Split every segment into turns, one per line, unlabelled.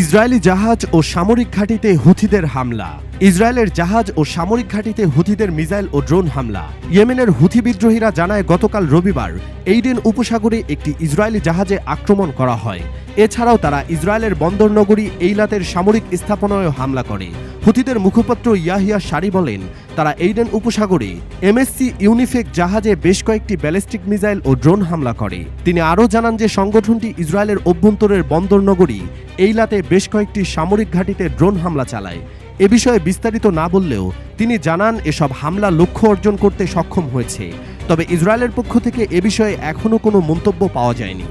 Israeli জাহাজ ও সামরিক ঘাঁটিতে হুথিদের হামলা। ইসরায়েলের জাহাজ ও সামরিক ঘাঁটিতে হুথিদের মিসাইল ও ড্রোন হামলা। ইয়েমেনের হুথি বিদ্রোহীরা জানায়, গতকাল রবিবার এইডেন উপসাগরে একটি ইসরায়েলি জাহাজে আক্রমণ করা হয়। এছাড়াও তারা ইসরায়েলের বন্দর নগরী এইলাতের সামরিক স্থাপনায়ও হামলা করে। হুথিদের মুখপাত্র ইয়াহিয়া সারি বলেন, তারা এইডেন উপসাগরে এমএসসি ইউনিফেক জাহাজে বেশ কয়েকটি ব্যালিস্টিক মিসাইল ও ড্রোন হামলা করে। তিনি আরও জানান যে সংগঠনটি ইসরায়েলের অভ্যন্তরের বন্দর নগরী এইলাতে বেশ কয়েকটি সামরিক ঘাঁটিতে ড্রোন হামলা চালায়। এ বিষয়ে বিস্তারিত না বললেও তিনি জানান, এসব হামলা লক্ষ্য অর্জন করতে সক্ষম হয়েছে। তবে ইসরায়েলের পক্ষ থেকে এ বিষয়ে এখনও কোনো মন্তব্য পাওয়া যায়নি।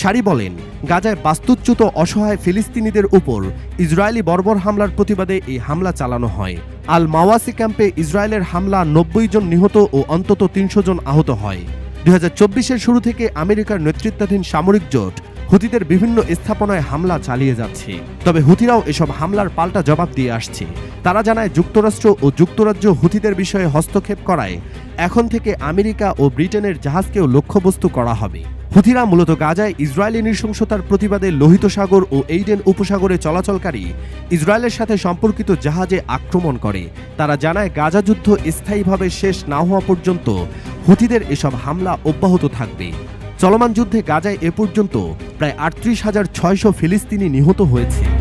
সারি বলেন, গাজায় বাস্তুচ্যুত অসহায় ফিলিস্তিনিদের উপর ইসরায়েলি বর্বর হামলার প্রতিবাদে এই হামলা চালানো হয়। আল মাওয়াসি ক্যাম্পে ইসরায়েলের হামলা নব্বই জন নিহত ও অন্তত তিনশো জন আহত হয়। দুই চব্বিশের শুরু থেকে আমেরিকার নেতৃত্বাধীন সামরিক জোট হুতিদের বিভিন্ন স্থাপনায় হামলা চালিয়ে যাচ্ছে। তবে হুতিরাও এসব হামলার পাল্টা জবাব দিয়ে আসছে। তারা জানায়, যুক্তরাষ্ট্র ও যুক্তরাজ্য হুতিদের বিষয়ে হস্তক্ষেপ করায় এখন থেকে আমেরিকা ও ব্রিটেনের জাহাজকেও লক্ষ্যবস্তু করা হবে। হুথিরা মূলত গাজায় ইসরায়েলি নৃশংসতার প্রতিবাদে লোহিত সাগর ও এইডেন উপসাগরে চলাচলকারী ইসরায়েলের সাথে সম্পর্কিত জাহাজে আক্রমণ করে। তারা জানায়, গাজা যুদ্ধ স্থায়ীভাবে শেষ না হওয়া পর্যন্ত হুথিদের এসব হামলা অব্যাহত থাকবে। চলমান যুদ্ধে গাজায় এ পর্যন্ত প্রায় আটত্রিশ হাজার ছয়শো ফিলিস্তিনি নিহত হয়েছে।